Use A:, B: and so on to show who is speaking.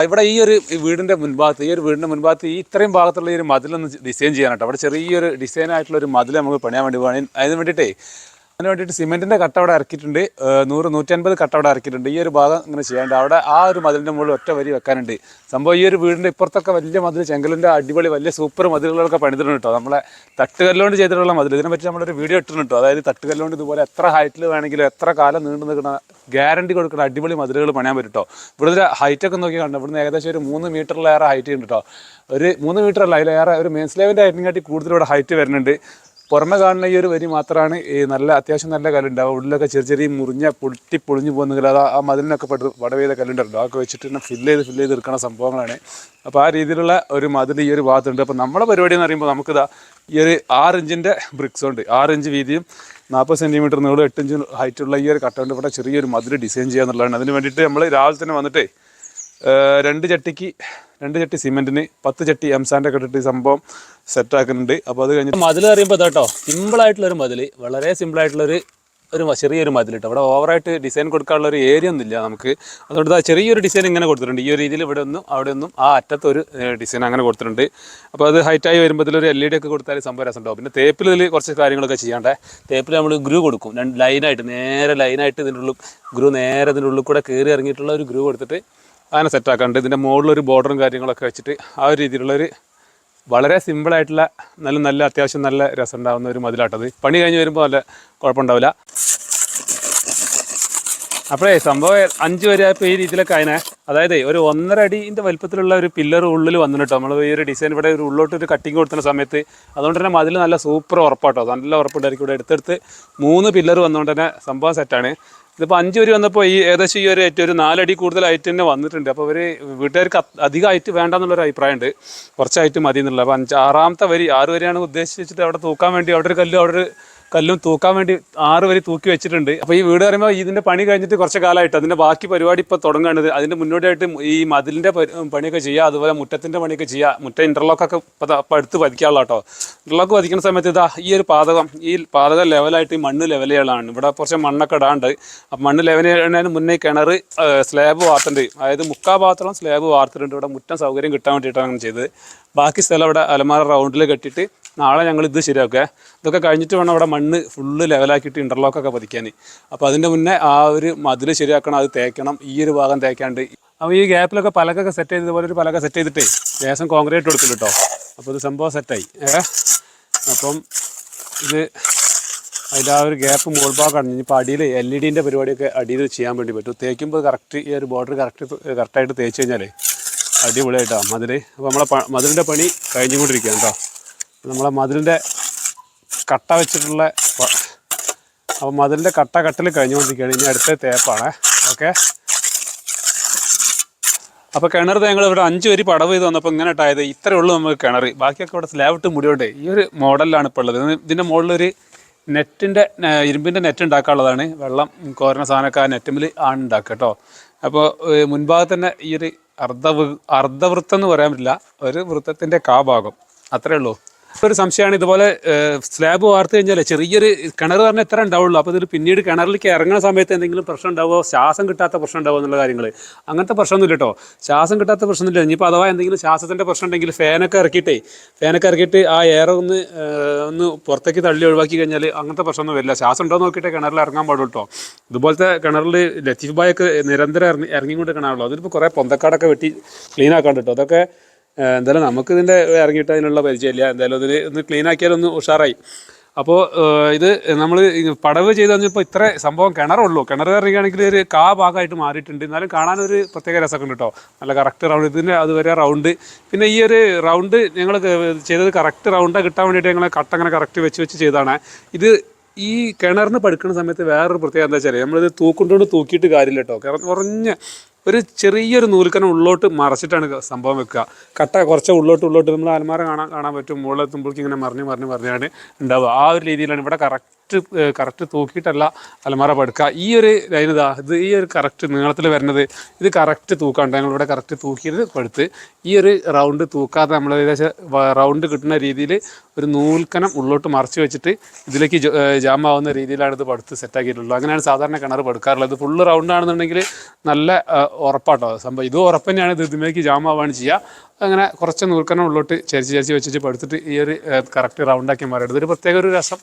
A: ഇവിടെ ഈ ഒരു വീടിന്റെ മുൻഭാഗത്ത് ഈ ഒരു വീടിന്റെ മുൻഭാഗത്ത് ഈ ഇത്രയും ഭാഗത്തുള്ള ഈ ഒരു മതിലൊന്ന് ഡിസൈൻ ചെയ്യാനാട്ടോ. അവിടെ ചെറിയൊരു ഡിസൈൻ ആയിട്ടുള്ള ഒരു മതിൽ നമുക്ക് പണിയാൻ വേണ്ടി അതിന് വേണ്ടിയിട്ടേ അതിന് വേണ്ടിയിട്ട് സിമെന്റിന്റെ കട്ട അവിടെ ഇറക്കിയിട്ടുണ്ട്. നൂറ് നൂറ്റൻപത് കട്ട അവിടെ ഇറക്കിയിട്ടുണ്ട്. ഈ ഒരു ഭാഗം ഇങ്ങനെ ചെയ്യാണ്ട് അവിടെ ആ ഒരു മതിലിന്റെ മുകളിൽ ഒറ്റ വരി വെക്കാനുണ്ട്. സംഭവം ഈ ഒരു വീടിന്റെ ഇപ്പുറത്തൊക്കെ വലിയ മതിൽ ചെങ്കലിന്റെ അടിപൊളി വലിയ സൂപ്പർ മതിലുകളൊക്കെ പണിതിട്ടുണ്ട് കേട്ടോ. നമ്മളെ തട്ടുകല്ലുകൊണ്ട് ചെയ്തിട്ടുള്ള മതിൽ ഇതിനെ പറ്റി നമ്മളൊരു വീഡിയോ ഇട്ടിട്ടുണ്ട് അതായത് തട്ടുകല്ലുകൊണ്ട് ഇതുപോലെ എത്ര ഹൈറ്റിൽ വേണമെങ്കിലും എത്ര കാലം നീണ്ടു നിൽക്കുന്ന ഗ്യാരണ്ടി കൊടുക്കുന്ന അടിപൊളി മതിലുകൾ പണിയാൻ പറ്റും കേട്ടോ. ഇവിടുത്തെ ഹൈറ്റ് ഒക്കെ നോക്കി കണ്ടോ? ഇവിടുന്ന് ഏകദേശം ഒരു മൂന്ന് മീറ്ററിലേറെ ഹൈറ്റ് ഉണ്ട് കേട്ടോ. ഒരു മൂന്ന് മീറ്റർ അല്ല അതിലേറെ ഒരു മെയിൻ സ്ലേവിന്റെ ഹൈറ്റിനെ കാട്ടി കൂടുതൽ ഇവിടെ ഹൈറ്റ് വരുന്നുണ്ട്. പുറമെ കാണുന്ന ഈ ഒരു വരി മാത്രമാണ് ഈ നല്ല അത്യാവശ്യം നല്ല കല്ലുണ്ടാവുക. ഉള്ളിലൊക്കെ ചെറിയ ചെറിയ മുറിഞ്ഞ പൊട്ടി പൊളിഞ്ഞു പോകുന്നെങ്കിൽ അത് ആ മതിലിനൊക്കെ പെട്ട് വടവേത കല്ലുണ്ടല്ലോ അതൊക്കെ വെച്ചിട്ട് തന്നെ ഫില്ല് ചെയ്ത് ഫില്ല് ചെയ്ത് എടുക്കുന്ന സംഭവങ്ങളാണ്. അപ്പോൾ ആ രീതിയിലുള്ള ഒരു മതിൽ ഈ ഒരു ഭാഗത്തുണ്ട്. അപ്പോൾ നമ്മുടെ പരിപാടി എന്ന് പറയുമ്പോൾ നമുക്കിതാ ഈ ഒരു ആറ് ഇഞ്ചിന്റെ ബ്രിക്സ് ഉണ്ട്. ഇഞ്ച് വീതിയും നാൽപ്പത് സെന്റിമീറ്റർ ഇഞ്ച് ഹൈറ്റുള്ള ഈ ഒരു കട്ടൗണ്ട്. ഇവിടെ ചെറിയൊരു മതിൽ ഡിസൈൻ ചെയ്യുക എന്നുള്ളതാണ് അതിന് വേണ്ടിയിട്ട് നമ്മൾ രാവിലെ തന്നെ വന്നിട്ട് രണ്ട് ചട്ടിക്ക് രണ്ട് ചട്ടി സിമെന്റിന് പത്ത് ചട്ടി എംസാന്റെ ഒക്കെ ഇട്ടിട്ട് സംഭവം സെറ്റ് ആക്കുന്നുണ്ട്. അപ്പോൾ അത് കഴിഞ്ഞിട്ട് മതിൽ അറിയുമ്പോൾ കേട്ടോ സിമ്പിളായിട്ടുള്ളൊരു മതിൽ വളരെ സിമ്പിളായിട്ടുള്ളൊരു ഒരു ചെറിയൊരു മതിൽ അവിടെ ഓവറായിട്ട് ഡിസൈൻ കൊടുക്കാനുള്ള ഒരു ഏരിയ ഒന്നും ഇല്ല നമുക്ക്. അതുകൊണ്ട് ആ ചെറിയൊരു ഡിസൈൻ ഇങ്ങനെ കൊടുത്തിട്ടുണ്ട്. ഈ ഒരു രീതിയിൽ ഇവിടെ ഒന്നും അവിടെ ഒന്നും ആ അറ്റത്ത് ഒരു ഡിസൈൻ അങ്ങനെ കൊടുത്തിട്ടുണ്ട്. അപ്പോൾ അത് ഹൈറ്റായി വരുമ്പോൾ ഒരു എൽ ഇ ഡി ഒക്കെ കൊടുത്താൽ സംഭവം രസമുണ്ടാവും. പിന്നെ തേപ്പിൽ ഇതിൽ കുറച്ച് കാര്യങ്ങളൊക്കെ ചെയ്യാണ്ടേ. തേപ്പിൽ നമ്മൾ ഗ്രൂ കൊടുക്കും. രണ്ട് ലൈനായിട്ട് നേരെ ലൈനായിട്ട് ഇതിന്റെ ഉള്ളിൽ ഗ്രൂ നേരെ ഇതിന്റെ ഉള്ളിൽ കൂടെ കയറി ഇറങ്ങിയിട്ടുള്ള ഒരു ഗ്രൂ കൊടുത്തിട്ട് അങ്ങനെ സെറ്റ് ആക്കാണ്ട് ഇതിന്റെ മുകളിലൊരു ബോർഡറും കാര്യങ്ങളൊക്കെ വെച്ചിട്ട് ആ ഒരു രീതിയിലുള്ളൊരു വളരെ സിമ്പിളായിട്ടുള്ള നല്ല നല്ല അത്യാവശ്യം നല്ല രസം ഉണ്ടാകുന്ന ഒരു മതിലാട്ടത് പണി കഴിഞ്ഞ് വരുമ്പോൾ നല്ല കുഴപ്പമുണ്ടാവില്ല. അപ്പോഴേ സംഭവം അഞ്ച് വരെ ഇപ്പോൾ ഈ രീതിയിലൊക്കെ അതിനെ അതായത് ഒരു ഒന്നര അടിന്റെ വലിപ്പത്തിലുള്ള ഒരു പില്ലർ ഉള്ളിൽ വന്നിട്ടോ നമ്മൾ ഈ ഒരു ഡിസൈൻ ഇവിടെ ഒരു ഉള്ളോട്ട് ഒരു കട്ടിങ് കൊടുത്തുന്ന സമയത്ത് അതുകൊണ്ട് തന്നെ മതിൽ നല്ല സൂപ്പർ ഉറപ്പാട്ടോ. നല്ല ഉറപ്പുണ്ടായിരിക്കും ഇവിടെ. എടുത്തെടുത്ത് മൂന്ന് പില്ലർ വന്നുകൊണ്ട് തന്നെ സംഭവം സെറ്റാണ് ഇതിപ്പോൾ അഞ്ച് വരി വന്നപ്പോൾ ഈ ഏകദേശം ഈ ഒരു ഏറ്റവും ഒരു നാലടി കൂടുതൽ ഹൈറ്റ് തന്നെ വന്നിട്ടുണ്ട്. അപ്പോൾ ഇവർ വീട്ടുകാർക്ക് അധികം ഹൈറ്റ് വേണ്ടെന്നുള്ളൊരു അഭിപ്രായമുണ്ട്. കുറച്ച് ഹൈറ്റ് മതി എന്നുള്ളത്. അപ്പോൾ അഞ്ച് ആറാമത്തെ വരി ആറ് വരിയാണ് ഉദ്ദേശിച്ചിട്ട് അവിടെ തൂക്കാൻ വേണ്ടി അവിടെ ഒരു കല്ല് അവിടെ ഒരു കല്ലും തൂക്കാൻ വേണ്ടി ആറ് വരി തൂക്കി വെച്ചിട്ടുണ്ട്. അപ്പോൾ ഈ വീട് പറയുമ്പോൾ ഇതിന്റെ പണി കഴിഞ്ഞിട്ട് കുറച്ച് കാലമായിട്ട്. അതിന്റെ ബാക്കി പരിപാടി ഇപ്പോൾ തുടങ്ങുന്നത് അതിന്റെ മുന്നോടിയായിട്ട് ഈ മതിലിന്റെ പണിയൊക്കെ ചെയ്യുക അതുപോലെ മുറ്റത്തിന്റെ പണിയൊക്കെ ചെയ്യുക മുറ്റ ഇന്റർലോക്കൊക്കെ ഇപ്പോൾ അടുത്ത് പതിക്കാനുള്ള കേട്ടോ ഇന്റർലോക്ക് പതിക്കുന്ന സമയത്ത് ഇതാ ഈ ഒരു പാതകം ഈ പാതകം ലെവലായിട്ട് ഈ മണ്ണ് ലെവലുകളാണ് ഇവിടെ കുറച്ച് മണ്ണൊക്കെ ഇടാണ്ട്. അപ്പം മണ്ണ് ലെവലിന് മുന്നേ കിണർ സ്ലാബ് വാർത്തുണ്ട്. അതായത് മുക്കാ ഭാഗത്തോളം സ്ലാബ് വാർത്തിട്ടുണ്ട്. ഇവിടെ മുറ്റം സൗകര്യം കിട്ടാൻ വേണ്ടിയിട്ടാണ് ചെയ്തത്. ബാക്കി സ്ഥലം ഇവിടെ അലമാര റൗണ്ടിൽ കെട്ടിയിട്ട് നാളെ ഞങ്ങൾ ഇത് ശരിയാക്കുക. ഇതൊക്കെ കഴിഞ്ഞിട്ട് വേണം അവിടെ മണ്ണ് ഫുള്ള് ലെവലാക്കിയിട്ട് ഇന്റർലോക്കൊക്കെ പതിക്കാൻ. അപ്പോൾ അതിന്റെ മുന്നേ ആ ഒരു മതിൽ ശരിയാക്കണം അത് തേക്കണം ഈ ഒരു ഭാഗം തേക്കാണ്ട്. അപ്പോൾ ഈ ഗ്യാപ്പിലൊക്കെ പലകൊക്കെ സെറ്റ് ചെയ്ത് ഇതുപോലെ ഒരു പലക സെറ്റ് ചെയ്തിട്ടേ ലേശം കോൺക്രീറ്റ് കൊടുക്കില്ല കേട്ടോ അപ്പോൾ ഇത് സംഭവം സെറ്റായി ഏ? അപ്പം ഇത് അതിന്റെ ആ ഒരു ഗ്യാപ്പ് മുകൾ ഭാഗമാണ് ഇനിയിപ്പോൾ അടിയിൽ എൽ ഇ ഡിന്റെ പരിപാടിയൊക്കെ അടിയിൽ ചെയ്യാൻ വേണ്ടി പറ്റും. തേക്കുമ്പോൾ കറക്റ്റ് ഈ ഒരു ബോർഡർ കറക്റ്റ് കറക്റ്റായിട്ട് തേച്ച് കഴിഞ്ഞാലേ അടിപൊളിയായിട്ടാണ് മതിൽ അപ്പോൾ നമ്മളെ മതിലിന്റെ പണി കഴിഞ്ഞുകൊണ്ടിരിക്കുകയാണ് കേട്ടോ നമ്മളെ മതിലിന്റെ കട്ട വെച്ചിട്ടുള്ള അപ്പോൾ മതിലിന്റെ കട്ട കട്ടിൽ കഴിഞ്ഞുകൊണ്ടിരിക്കുകയാണ്. ഇനി അടുത്ത തേപ്പാണ്. ഓക്കെ. അപ്പോൾ കിണർ ഞങ്ങൾ ഇവിടെ അഞ്ച് വരി പടവ് ചെയ്ത് വന്നപ്പോൾ ഇങ്ങനെ ഇട്ടായത്. ഇത്രയേ ഉള്ളൂ നമുക്ക് കിണർ. ബാക്കിയൊക്കെ ഇവിടെ സ്ലാബ് ഇട്ട് മുടിയോട്ടെ ഈ ഒരു മോഡലിലാണ് ഇപ്പോൾ ഉള്ളത്. ഇത് ഇതിന്റെ മുകളിലൊരു നെറ്റിന്റെ ഇരുമ്പിന്റെ നെറ്റ് ഉണ്ടാക്കാനുള്ളതാണ്. വെള്ളം കോരണ സാധനമൊക്കെ ആ നെറ്റുമ്പിൽ ആണ് ഉണ്ടാക്കുക കേട്ടോ. അപ്പോൾ മുൻഭാഗത്ത് തന്നെ ഈ ഒരു അർദ്ധ അർദ്ധവൃത്തം എന്ന് പറയാൻ പറ്റില്ല. ഒരു വൃത്തത്തിന്റെ കാഭാഗം അത്രയേ അത്രേ ഉള്ളൂ. ഒരു സംശയമാണ് ഇതുപോലെ സ്ലാബ് വാർത്ത് കഴിഞ്ഞാൽ ചെറിയൊരു കിണർ പറഞ്ഞാൽ എത്ര ഉണ്ടാവുള്ളൂ. അപ്പോൾ ഇതിൽ പിന്നീട് കിണറിലേക്ക് ഇറങ്ങുന്ന സമയത്ത് എന്തെങ്കിലും പ്രശ്നം ഉണ്ടാവുമോ ശ്വാസം കിട്ടാത്ത പ്രശ്നം ഉണ്ടാവുമോ എന്നുള്ള കാര്യങ്ങൾ അങ്ങനത്തെ പ്രശ്നമൊന്നുമില്ല കേട്ടോ ശ്വാസം കിട്ടാത്ത പ്രശ്നമില്ല ഇനിയിപ്പോൾ അഥവാ എന്തെങ്കിലും ശ്വാസത്തിന്റെ പ്രശ്നം ഉണ്ടെങ്കിൽ ഫാനൊക്കെ ഇറക്കിയിട്ടേ ഫാനൊക്കെ ഇറക്കിയിട്ട് ആ എയർ ഒന്ന് ഒന്ന് പുറത്തേക്ക് തള്ളി ഒഴിവാക്കി കഴിഞ്ഞാൽ അങ്ങനത്തെ പ്രശ്നമൊന്നും വരില്ല. ശ്വാസം ഉണ്ടോ നോക്കിയിട്ട് കിണറിൽ ഇറങ്ങാൻ പാടുള്ളൂ കേട്ടോ ഇതുപോലത്തെ കിണറിൽ ലത്തീഫ് ബായൊക്കെ നിരന്തരം ഇറങ്ങി ഇറങ്ങിക്കൊണ്ട് കിണറുള്ളൂ അതിലിപ്പോൾ കുറേ പൊന്തക്കാടൊക്കെ വെട്ടി ക്ലീൻ ആക്കാണ്ട് കേട്ടോ അതൊക്കെ എന്തായാലും നമുക്ക് ഇതിന്റെ ഇറങ്ങിയിട്ട് അതിനുള്ള പരിചയമില്ല. എന്തായാലും ഇതിന് ഒന്ന് ക്ലീൻ ആക്കിയാലൊന്ന് ഉഷാറായി. അപ്പോൾ ഇത് നമ്മൾ പടവ് ചെയ്ത് കഴിഞ്ഞപ്പോൾ ഇത്ര സംഭവം കിണറുള്ളൂ. കിണർ ഇറങ്ങുകയാണെങ്കിൽ ഒരു കാ ഭാഗമായിട്ട് മാറിയിട്ടുണ്ട്. എന്നാലും കാണാനൊരു പ്രത്യേക രസമൊക്കെ ഉണ്ട് കേട്ടോ നല്ല കറക്റ്റ് റൗണ്ട് ഇതിന്റെ അതുവരെ റൗണ്ട് പിന്നെ ഈ ഒരു റൗണ്ട് ഞങ്ങൾ ചെയ്തത് കറക്റ്റ് റൗണ്ട് കിട്ടാൻ വേണ്ടിയിട്ട് ഞങ്ങൾ കട്ട് അങ്ങനെ കറക്റ്റ് വെച്ച് വെച്ച് ചെയ്താണ് ഇത് ഈ കിണറിന് പഠിക്കുന്ന സമയത്ത് വേറൊരു പ്രത്യേകത എന്താ വെച്ചാൽ നമ്മളിത് തൂക്കൊണ്ടുകൊണ്ട് തൂക്കിയിട്ട് കാര്യമില്ല കേട്ടോ കാരണം കുറഞ്ഞ ഒരു ചെറിയൊരു നൂൽക്കനം ഉള്ളോട്ട് മറച്ചിട്ടാണ് സംഭവം വെക്കുക. കട്ട കുറച്ച് ഉള്ളോട്ട് ഉള്ളോട്ട് നമ്മൾ അലമാര കാണാൻ കാണാൻ പറ്റും. മുകളിലെത്തുമ്പോഴേക്കും ഇങ്ങനെ മറിഞ്ഞ് മറിഞ്ഞ് മറിഞ്ഞാണ് ഉണ്ടാവുക. ആ ഒരു രീതിയിലാണ് ഇവിടെ കറക്റ്റ് കറക്റ്റ് തൂക്കിയിട്ടല്ല അലമാര പടുക്കുക. ഈ ഒരു ലൈൻ ഇതാ ഇത് ഈ ഒരു കറക്റ്റ് നീളത്തിൽ വരുന്നത് ഇത് കറക്റ്റ് തൂക്കാണ്ട് ഞങ്ങൾ ഇവിടെ കറക്റ്റ് തൂക്കിയത് പടുത്ത്. ഈ ഒരു റൗണ്ട് തൂക്കാതെ നമ്മൾ ഏകദേശം റൗണ്ട് കിട്ടുന്ന രീതിയിൽ ഒരു നൂൽക്കനം ഉള്ളോട്ട് മറച്ച് വെച്ചിട്ട് ഇതിലേക്ക് ജ- ആവുന്ന രീതിയിലാണ് ഇത് പടുത്ത് സെറ്റാക്കിയിട്ടുള്ളത് അങ്ങനെയാണ് സാധാരണ കിണർ പടുക്കാറുള്ളത്. ഫുള്ള് റൗണ്ട് ആണെന്നുണ്ടെങ്കിൽ നല്ല
B: ഉറപ്പാട്ടോ. സംഭവം ഇത് ഉറപ്പ് തന്നെയാണ് ഇത് ഇതിലേക്ക് ജാം ആവുകയാണ് ചെയ്യുക അങ്ങനെ കുറച്ച് നൂൽക്കനം ഉള്ളോട്ട് ചരിച്ച് ചരിച്ച് വെച്ചിട്ട് പടുത്തിട്ട് ഈ ഒരു കറക്റ്റ് റൗണ്ടാക്കി മാറിയിട്ട് ഇതൊരു പ്രത്യേക ഒരു രസം.